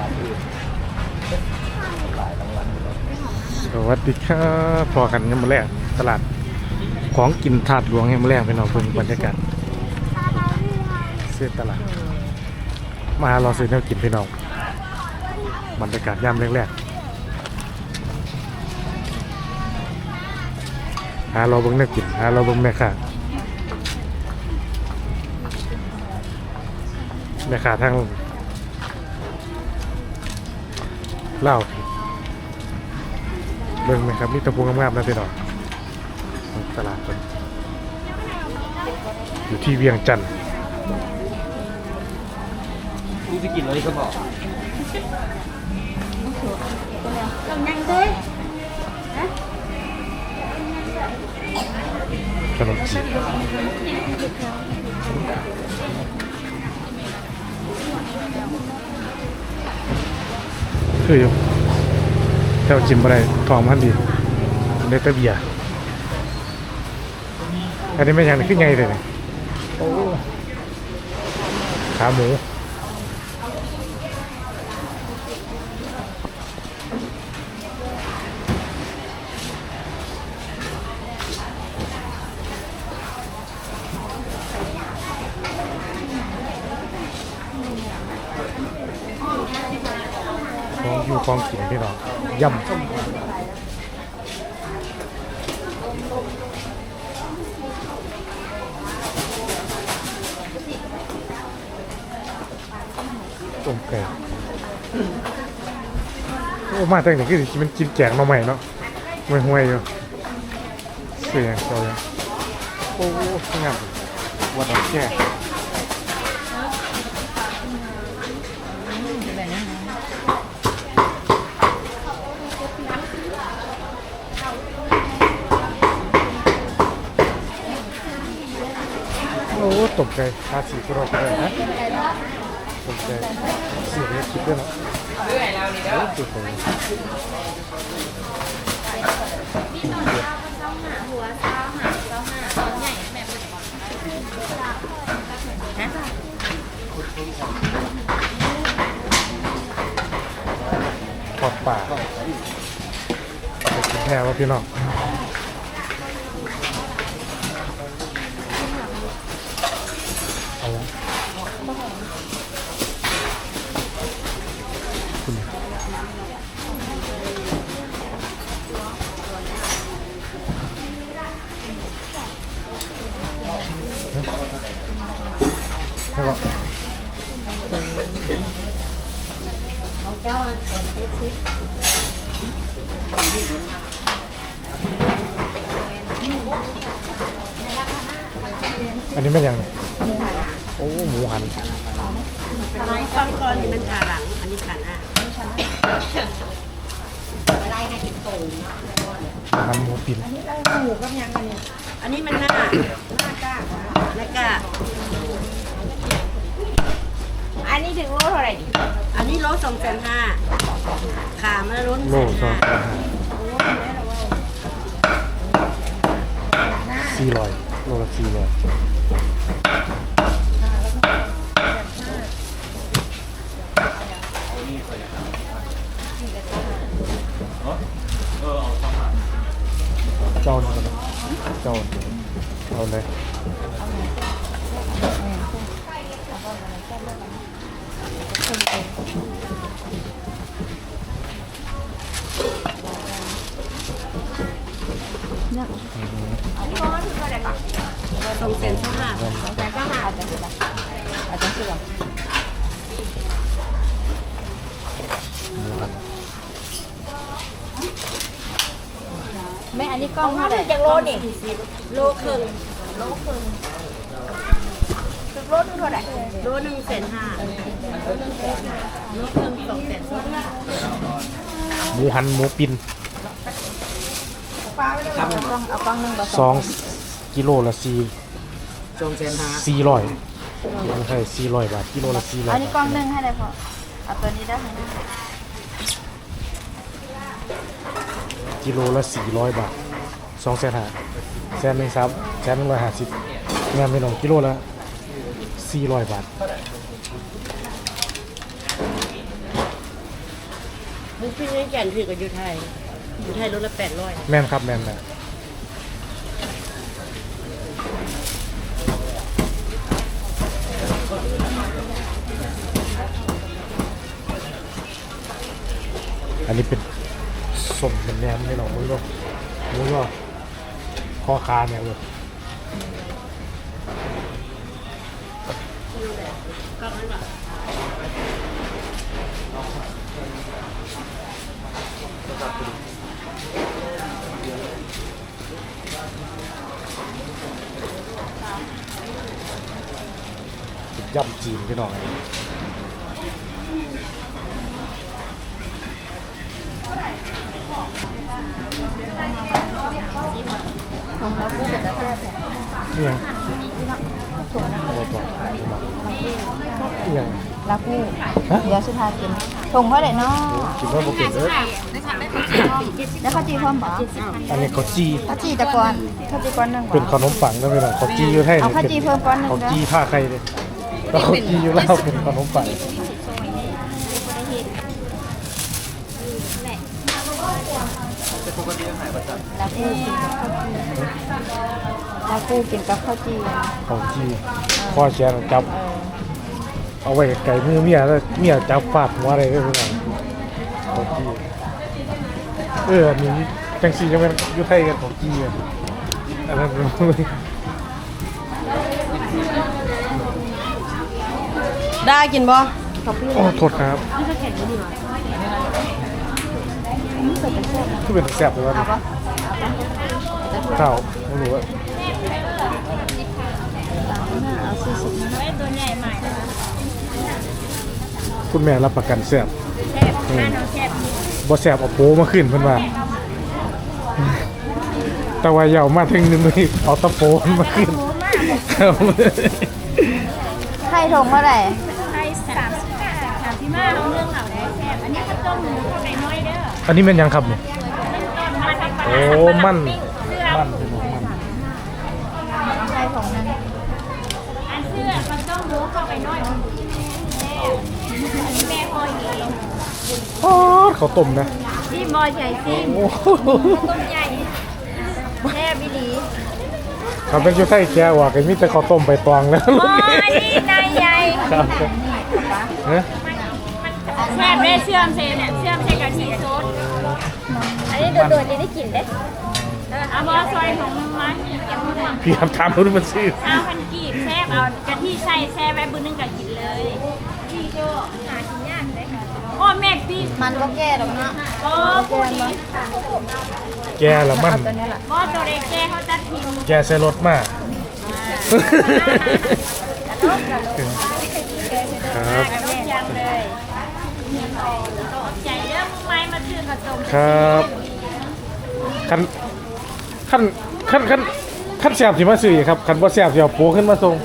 ร้านอื่นหลายรางวัลอยู่แล้วสวัสดีครับพอกันยังมาแรกตลาดของกินถาดหลวงยังมาแรกพี่น้องเพิ่งบรรยากาศเสื้อตลาด มาหาเราซื้อแนวกินพี่น้องบรรยากาศยามแรกๆหาเราเบิ่งแนวกินหาเราเบิ่งแม่ค้าแม่ค้าทาง เล่าเบิ่งไหมครับนี่ตะพวงามๆนะพี่น้องตลาดคนอยู่ที่เวียงจันทร์กูจะกินอะไรก็บอก คืออยู่แต่ว่าจิ้มอะไรทองมันดีเนตเบียร์อันนี้ไม่ยังขึ้นไงเลยเนี่ยโอ้ขาหมู ของอยู่ของกินพี่ น้องยำต้มไก่โอ้มาตั้งแต่คือมันกินแกงมาใหม่เนาะห่วยห่วยๆอยู่เสียงเขาเลยโอ้งามวัดดอกแก่ โอ้ตก ใจภาษีกรอบเลยนะตกใจเสียงคิดด้วยเนาะเรื่อยแล้วนี่เด้อตกใจหัวเท้าหางเท้าหางตอนใหญ่แบบทอดป่าไปกินแพรวะพี่น้องเอาละคุณแล้วก็ อั นนี้เป็นยังไงโอ้หมูหันก้อนก้อนนี่มันขาหลัง อันนี้ขาหน้าไล่ใหันหมูปิ่นอันนี้มันหน้า หน้ากล้าหน้ากล้าอันนี้ถึงโลเท่าไหร่ดิอันนี้โลสองแสนห้าขามาล้นโลสองแสนห้าสี่ร้อยโลละสี่ร้อย นี่ก็ได้เจ้าเอาเลยอืมสองแสนห้า แต่ก็หาอาจจะคือแบบอาจจะคือแบบ หมูหันแม่อันนี้กล้องเท่าไหร่จากโลนี่โลครึ่งจากโลนึงเท่าไหร่โลหนึ่งแสนห้าโลครึ่งสองแสนห้าหมูหันหมูปิ่นเอากล้องเอากล้องนึงก็สองกิโลละสี่จงเซนฮะสี่ร้อยไม่ใช่สี่ร้อยบาทกิโลละสี่ร้ออัยนนี้กล้องนึงให้เลยพอเอาตัวนี้ได้ไหม กิโลละสี่ร้อยบาทสองแสนห้าแสนหนึ่งสามแสนหนึ่งร้อยห้าสิบงานไม่ลงกิโลละสี่ร้อยบาทมึงพี่นี่แก่นถือกับอยู่ไทยอยู่ไทยรถละแปดร้อยแม่นครับแม่นแม่นอันนี้เป็น สมเป็นแนมไม่หรอกมึงก็มึงก็คอคาเนี่ยเลยย่ำจีนพี่น้อง นี่ยังอะไรบอกนี่ยังลาคู่เดี๋ยวสุภากินทงเท่าไหร่เนาะกินว่าบุกินเอ้ยแล้วข้าวจีพร้อมบ่อันนี้เขาจีข้าวจีตะกอนข้าวจีก้อนหนึ่งบ่เป็นขนมปังนะพี่น้องเขาจีอยู่ให้เข้าวจีเพิ่มก้อนหนึ่งเขาเด้อจีผ้าใครเลยแล้วเขาจีอยู่แล้วเป็นขนมปัง ลาคู่กินกับข้าวจีลาคู่กินกับข้าวจีเขาจีข้อแชร์จับเออเอาไว้ไก่มือเมียแล้วเมียจับฟาดหัวอะไรก็พี่น้องเขาจีเอออันนี้จังสีจะเป็นอยุไทยกันของจีอะอันนั้นได้กินบ่โอ้โทษครับ คือเป็นแสบเลยว่าเอาปะข้าวไม่รู้ว่าเอาสี่สิบนะตัวใหญ่ใหม่คุณแม่รับประกันแสบแซ่บห้าน้องแซ่บบ่แสบเอาโป้มาขึ้นเพิ่นว่าแต่ว่าเหยามาถึงนึงนี่เอาตะโพนมาขึ้นครับไข่ทงเท่าไหร่ไทยสามสิบห้าสามสิบห้าน้องเรื่องเหล่าได้แซ่บอันนี้ข้าวต้มหมูข้าวไก่น้อยเด้อ อันนี้เป็นยังครับเนี่ยมาทำปลาโอ้มันมันมันไข่ทงนึงอันเสื้อข้าวต้มหมูข้าวไก่น้อยแซ่บอันนี้แม่คอยเองโอ้เขาต้มนะที่บอยใหญ่ซิ่งโอ้ต้มใหญ่แซ่บอีหลีถ้าเป็นอยู่ไทยแกว่าก็มีแต่ข้าวต้มไปตองแล้วโอ้ยนี่นายใหญ่ครับ เนอะแซ่บได้เชื่อมเซเนี่ยเชื่อมเซกะทิสดอันนี้โดดๆจะได้กลิ่นเด้เอาบอซอยของมันยังไม่หวังพี่คำถามรู้มันชื่อข้าวพันกีบแซ่บเอากะทิใส่แซ่บไว้บุญนึงก็กินเลยพี่ก็หากินยากเลยค่ะโอ้แม่พี่มันก็แก่ดอกเนาะโอ้พูดดีแกละมันตัวนี้แหละบอตัวเล็กแกเขาจะทิ้งแกใส่รถมาครับ ใจเรื่องไม้มาชื่อกระตรงครับคันคันคันคันคันแสบสิมาซื้อครับคันบ่แสบสิเอาโปขึ้นมาส่ง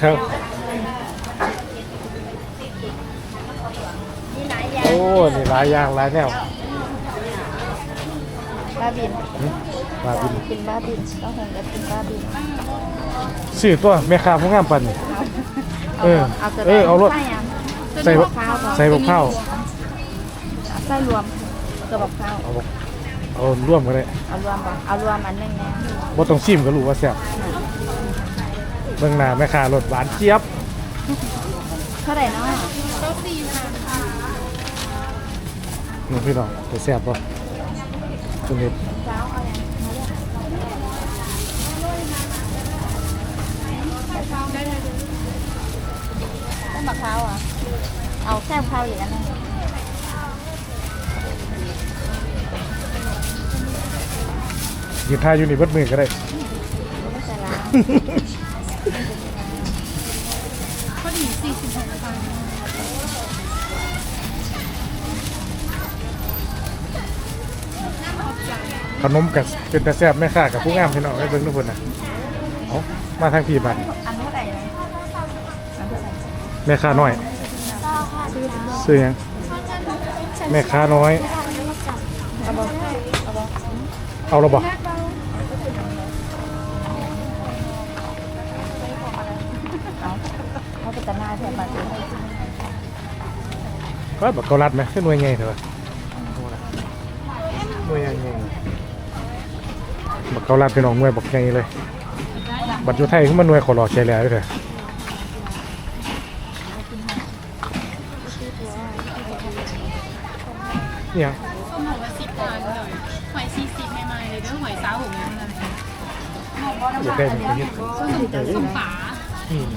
ครับโอ้นี่หลายอย่างหลายแนวบ้าบินหึมาบินกินบ้าบินต้องหงจะกินบ้าบินซื้อตัวแม่ค้าผู้งามปันนี่ เออเอาตัวเออเอารถ ใส่ยังใส่บข้าวก่อนใส่บกข้าวใส่รวมตัวบักข้าวเอาบกเอาร่วมกันเลยเอารวมบ่เอารวมอันหนึงนะบ่ต้องชิมก็รู้ว่าแซ่บเบิ่งหน้าแม่ค้ารสหวานเจี๊ยบเท่าไหร่เนาะนี่พี่น้องจะแซ่บป่ะคุณเห็ด ต้นบักข้าวอะ เอาแค่ข้าวอีกอันหนึงยืนท่าอยู่นี่เบิดมือก็ได้ ไม่ใส่ละขนมกับเป็นแต่แซ่บแม่ค้ากับผู้งามพี่น้องให้เบิ่งทุกคนนะเอามาทางพี่บัดอันเแม่ค้าน้อย ซื้อหยังแม่ค้าน้อย เอาบ่เอาบ่เอาและบ่เอาเขาเป็นตาหน้าแทนมาซื้อให้ก็แบบเกาลัดไหมแค่หน่วยไงเถอะหน่วยไงบักเกาลัดเป็นของหน่วยบักไงเลย บัตรอยู่ไทยขึ้นมาหน่วยขอรอใช้แล้วด้วยเถอะ เนี่ยส้มหกละสิบพันเลยหอยสี่สิบใหม่ๆเลยเด้อหอยสาวหงนั่นเลยอยากได้เป็นปรส้มฝาอืม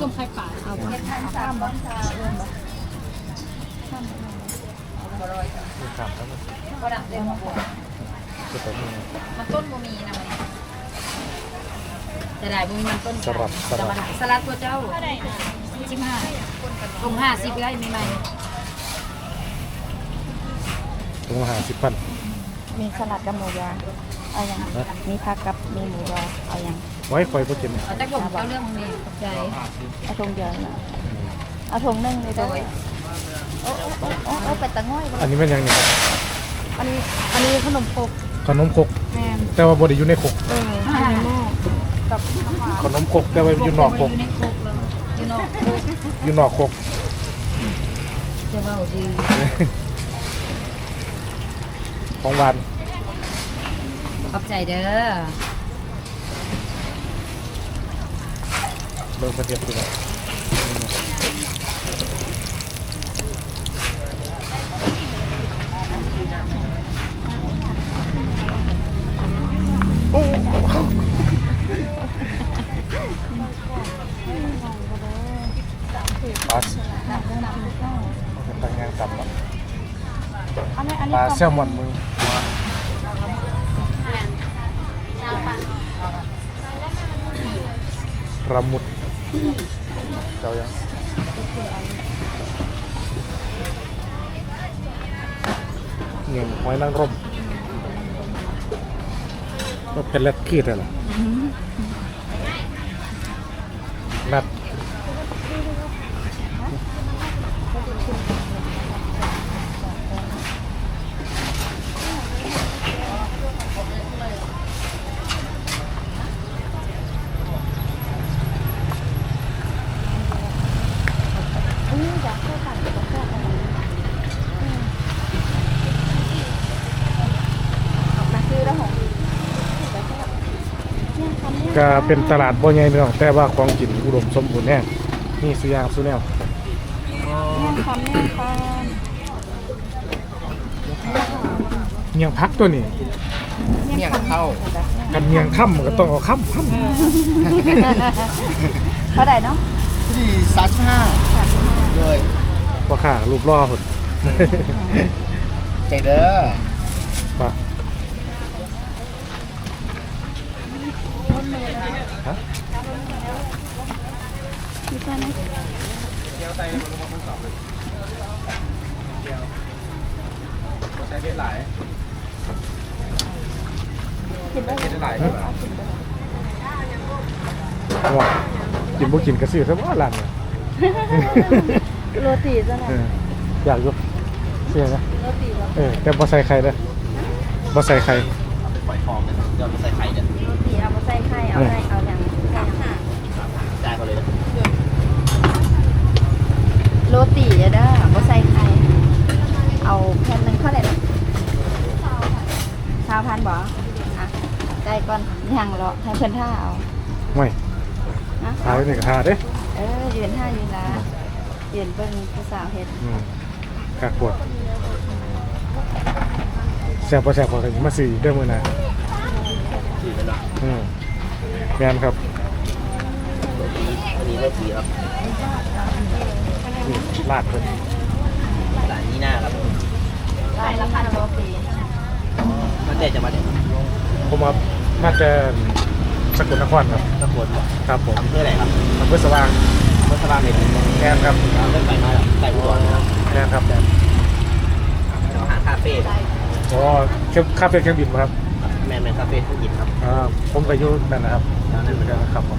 ส้มไข่ฝาเอาครับก็ดับเร็วก็แต่นี่มันต้นบ่มีนะมันจะได้บ่มีมันต้นสลัดสลัดสลัดตัวเจ้าสิบห้าลงห้าสิบได้มีไหม ต้องหาสิบพัน มีสลัดกับหมูยอเอายังมีผักกับมีหมูยอเอายังไว้คอยโปรเจกต์เอาจักผมเจ้าเรื่องนี้ขอบใจเอาทงเดียวนะเอาทงนึ่งเลยด้วยโอ้โอ้โอ้โอ้โอ้เป็ดตะง่อยอันนี้เป็นยังไงครับอันนี้อันนี้ขนมครกขนมครกแม่นแต่ว่าบไดอยู่ในครกเออใช่หม้อกับขนมครกแต่ว่าอยู่นอกครกอยู่ในครกแล้วอยู่นอกครกอยู่นอกครกจะเบาดี ของหวานขอบใจเด้อเริ่มประเทศตัวแล้วปลาสต่างงานกลับแล้วอันนี้อันปนี้ลาแซลมอนมึง ระมุด เจ้ายังเงี้ยหอยนางรมก็เป็นเล็ดขีดอะไรอด มาซื้อแล้วหง ก็เป็นตลาดบ่ใหญ่พี่น้องแต่ว่าของกินอุดมสมบูรณ์แน่นี่สุอยางสุแนวแม่คำแม่คเมียงพักตัวนี้ำเนี่ยเข้ากันเมียงค่ำมันก็ต้องเอาค่ำค่เท่าไหร่เนาะที่สามสิบห้าเลยำว่าค่ารูปล่อหุ่นใจเด้อ ป่ะฮะ มีแค่ไห นใช้เพชรหลายเพชรหลายใช่ไหมว่ากินบ่กินกระสือซะว่าหลันเนี่ยโรตีจ้ะนะเอออยากยกเสียนะโรตีเหรอเออแต่บ่ใส่ไข่เด้อบ่ใส่ไข่ปล่อยทองเนี่ยเดี๋ยวมาใส่ไข่เนี่ยโรตีเอามาใส่ไข่เอาไข่เอาอย่างสามห้า ได้ก็เลยนะ โรตีอะเด้อมาใส่ไข่เอาแผ่นหนึ่งเท่าไหร่นะชาวพันบ่อะได้ก่อนยังเหรอให้เพิ่นท่าเอาไม่นะทายนี่ก็ทาเด้เออยืนท่ายืนละยืนเบิ่งผู้สาวเฮ็ดอืมกากปวดแซ่บบ่แซ่บพอกันมาซื้ออีกเด้อมื้อหน้าสี่เป็นหลักอืมแม่นครับอันนี้เลือกสีครับ นี่ลาดเพิ่นหลานนี่หน้าครับได้ละพันโรตีมันเจ๊จะมาเนี่ยผมว่าน่าจะสกลนครครับตะโกนบอกครับผมอำเภออะไรครับอำเภอสว่างเมื่อสลามเนี่ยแม่นครับเล่นไปมาแล้วใส่อุดรนะครับแม่นครับอาหารคาเฟ่อ๋อเครื่องคาเฟ่เครื่องบินมาครับแมนแมนคาเฟ่ทุกยินครับอ่าผมก็อยู่นั่นนะครับแล้วนั่นเหมือนกันครับผม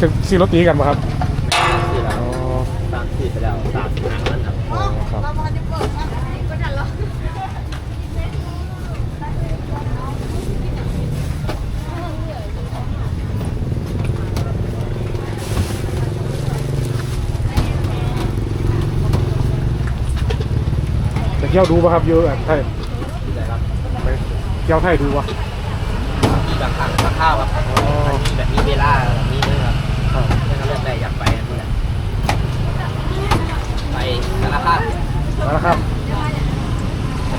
จะขี่รถตีกันป่ะครับสามสี่ไปแล้วสามสี่ห้าแล้ครับอ๋อครับจะเที่ยวดูป่ะครับเยอะอะไทยเที่ยวไทยดูป่ะมีแบบทางข้าวครับมีแบบมีเวลา มาแล้วครับ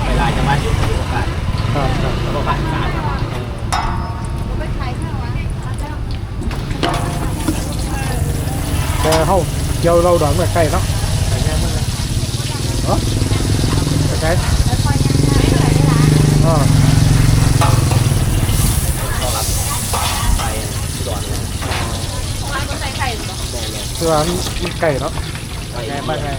ไปลายจังหวัดอยู่โอกาสครับครับแล้วก็ภาคอีสานครับแต่เฮาเที่ยวเราดอนเมื่อใกล้เนาะไปแน่เมื่อไหร่เนาะไปไกลอ๋อก็รับไปอุดรเลยร้านใส่ไหม่เลยคือว่ามันไกลเนาะไปไงบ้างไง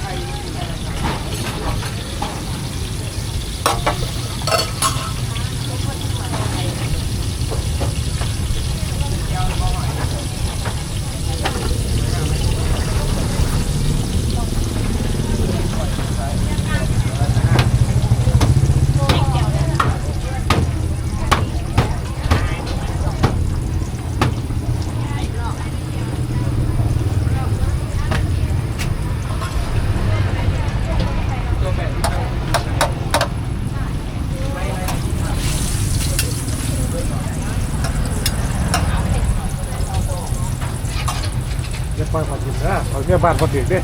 เรียกว่าขอกินนะเขาเรียก บ้านคนเด็กเด้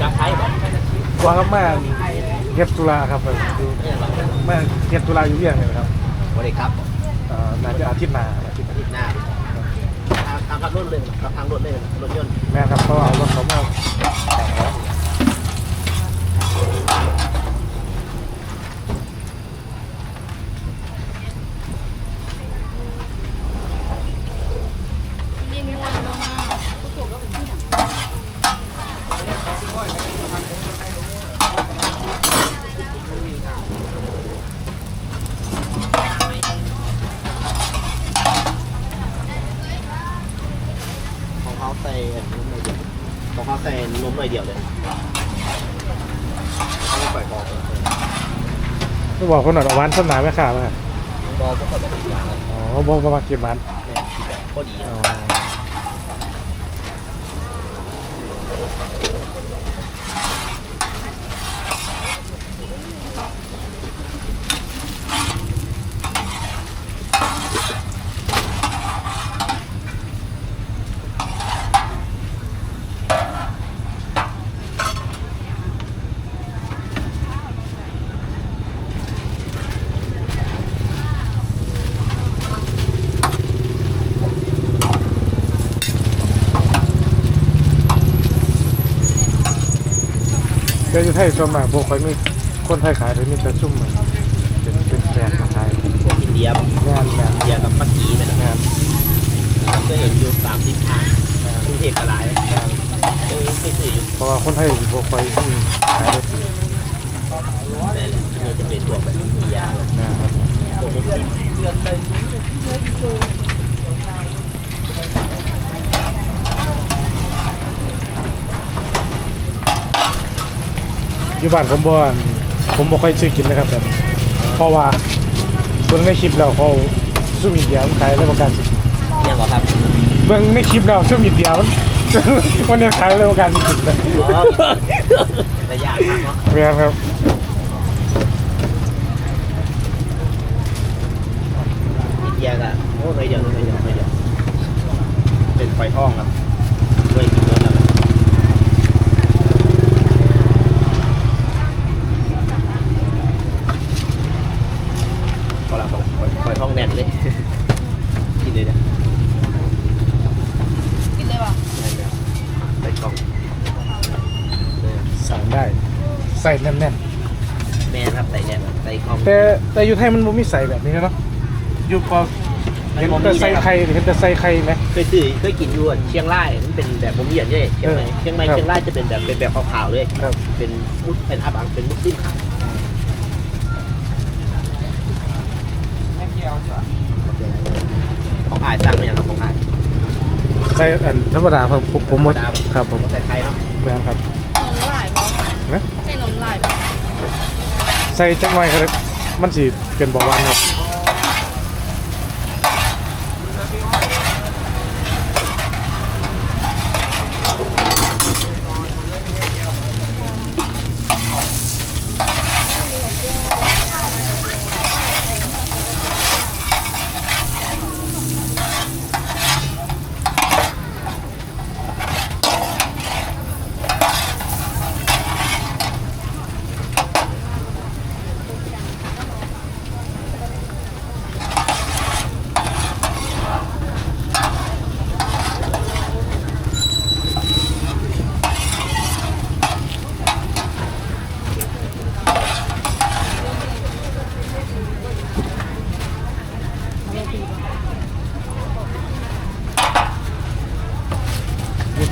จับไทยบอกวางกับแม่เฮ็ดตุลาครับผมอยู่แม่เฮ็ดตุลาอยู่เรียงเลยนะครับบริครับเอ่อน่าจะอาทิตย์หน้าอาทิตย์อาทิตย์หน้าทางทางขับรถเลยครับทางรถเลยรถยนต์แม่ครับเขาเอารถเขามาแต่งแล้ว ยิ่งวันลงมา ของเขาใส่นมหน่อยเดียวของเขาใส่นมหน่อยเดียวเลยเขาไม่ปล่อยบอกเลย ต้อง บอกคนหน่อยว่าหวานต้นหนาไม่ขาดไหมครับบอกก็คนละอย่างเลยอ๋อบอกว่ากินหวานแม่ที่แบบพอดี อ๋อเดี๋ยวอยู่ ไทยส่วนมากพวกเขามีคนไทยขายเลยมีแต่ซุ่มอะเป็นเป็นแฟนขายพวกอินเดียงานงานอินเดียกับปักกีเป็นงานเคยเห็นอยู่ตามที่ทางกรุงเทพกระไรเออไม่ซื้ออยู่เพราะว่าคนไทยพวกเขาที่ขายได้ดีแต่เนี่ยจะเป็นพวกแบบอินเดียนะครับพวกมุสลิม อยู่บ้านผมบ่อนผมบ่ค่อยซื้อกินนะครับแต่เพราะว่าเบิ่งในคลิปแล้วเขาซุ่มอินเดียมันขายเลยประกันยังเหรอครับเบิ่งในคลิปแล้วซุ่มอินเดียมัน มันเนี่ยขายเลยประกันกินเลยอ๋อแต่ยากมากเนาะเรียนครับอินเดียก็โอ้ไม่เดียวไม่เดียวไม่เดียวเป็นไฟทองครับด้วยกินแล้วนะพอละพอละไฟทองแน่นเลย กินเลยนะ กินเลยป่ะ แน่นเลยไฟทอง สั่งได้ ใส่แน่นแม่ครับใส่แน่นใส่ทองๆแต่แต่อยู่ไทยมันบ่มีใส่แบบนี้นะเนาะอยู่พอเห็นแต่ใส่ไข่เห็นแต่ใส่ไข่ไหม เคยซื้อเคยกินอยู่อะเชียงรายมันเป็นแบบผมเรียนใช่เชียงใหม่เออเชียงใหม่ครับ เชียงรายจะเป็นแบบเป็นแบบขาวๆเลยครับ เป็นมุสเป็นอาบังเป็นมุสลิมขาวของอายสร้างมาอย่างครับของอาย ใส่อันธรรมดาครับผมผมหมดครับผมใส่ไข่เนาะ แม่นครับ นมลายป่ะ นะ ใส่นมลายป่ะ ใส่จังไว้ครับมันสีเป็นบอกวันครับ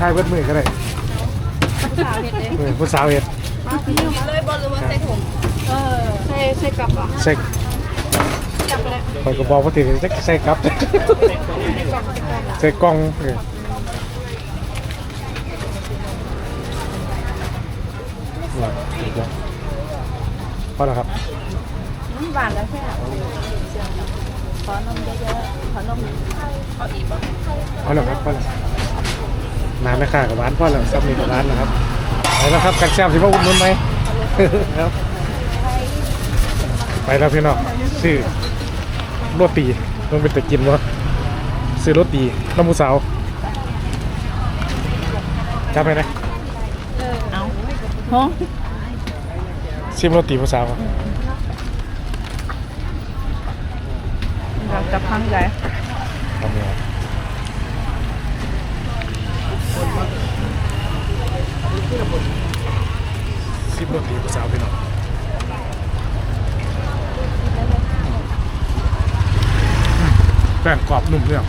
ายเบิดมือก็ได้สาวเฮ็ดเด้เออผู้สาวเฮ็ดเลยบ่รู้ว่าใส่ถุงเออใส่ใส่กลับอะใส่กลับเลยข่อยก็บอกว่าถือจะใส่กลับใส่กล่องเออหลังอีกแล้วพอแล้วครับน้ำหวานแล้วแค่ขอนมเยอะๆขอนมเอาอีกบ่พอแล้วครับพอแล้ว น้ำไม่ค่ากับร้านพอแล้วซับมีกับร้านนะครับไปแล้วครับกันแซมสิว่าอุดหนุนไหมครับ ไปแล้วพี่น้องซื้อโรตีต้องเป็นตะกินวะซื้อโรตีน้ำมูสาวจำไปนะเอาฮะซิมโรตีมูสาวครับเราจะพังใจทำเนี่ยซิ มโรตีมูสาวพี่น้องอืมแป้งกรอบนุ่มเนี่ย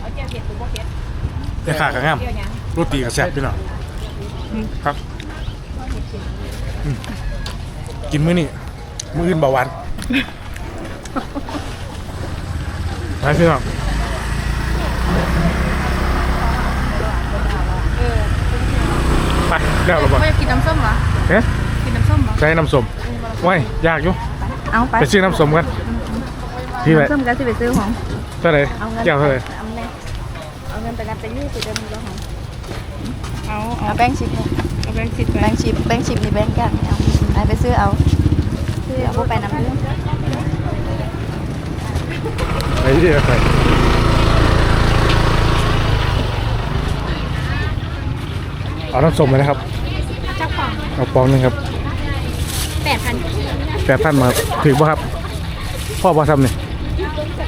เอาเจียวเผ็ดหรือบ่เผ็ดราคาก็งามเจียวหยังโรตีก็แซ่บพี่น้องครับอืม กินมื้อนี้มื้ออื่นเบาหวานไปพี่น้องไปแล้วหรือเปล่าไม่อยากกินน้ำส้มเหรอเอ๊ะกินน้ำส้มเหรอใช้น้ำส้มไว้ยากอยู่เอาไปไปซื้อน้ำส้มกันพี่ไปน้ำส้มก็สิไปซื้อของเท่าไหร่เอาเงินแก้วเท่าไหร่เอาเงินเอาเงินไปนับเป็นยี่สิบเดือนละของเอาเอาเอาแบงค์ชิปเอาแบงค์สิบไปแบงค์ชิปแบงค์ชิปนี่แบงค์กันเอา ไปไปซื้อเอาซื้อเอาพวกไปน้ำเรื่องไปที่เดียวไปเอาน้ำส้มเลยนะครับเจ้าของเอาปองหนึงครับแปดพันแปดพันมาถึงป่ะครับ พ่อพ่อทำเนี่ย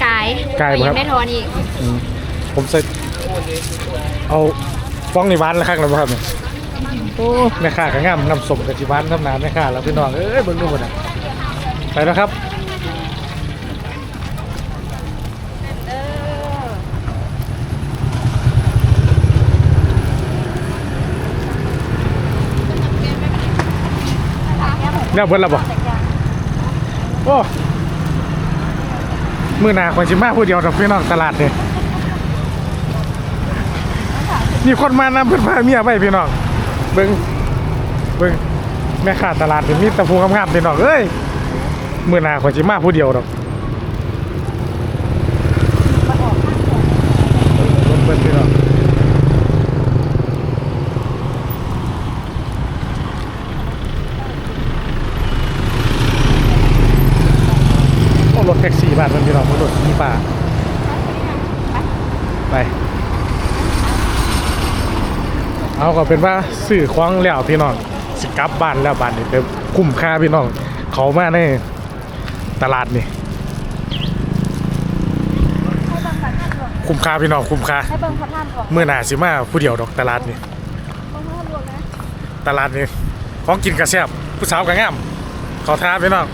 กายกายบ่ครับยังได้ทอนอีกอืมผมใส่เอาฟ้องในบ้านแล้วข้างแล้วป่ะครับเนี่ย โอ้แม่ค้าก็งามน้ำสมกับจีบ้านน้ำน้ำแม่ค้าแล้วพี่น้องเอ้ยเบิ่งดูหมดอะไปแล้วครับแล้วเบิดแล้วบ่โอ้มือหนาคนชิมาผู้เดียวกับพี่น้องตลาดเนี่ยมีคนมานำเพื่อนพาเมียไปพี่น้อง เบิ้งเบิ้งแม่ค้าตลาดนี่มีแตะพูงามๆเด่น้อกเอ้ยมื่อหนาขอจิมาผู้เดียวดอกเบิ่งพี่น้องโอ้รถแท็กซี่บ้านมันพี่น้องรถมีป่าไป เอา ก็เป็นว่าสื่อคว้างแล้วพี่น้องสิกลับบ้านแล้วบ้านนี่แต่คุ้มค่าพี่น้อง เขามาในตลาดนี่คุ้มค่าพี่น้องคุ้มค่าเมื่อหนาสิมาผู้เดียวดอกตลาดนี่ตลาดนี่ของกินกระแซบผู้สาวกระงามขอท้าพี่น้อง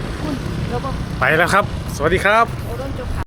ไปแล้วครับ สวัสดีครับ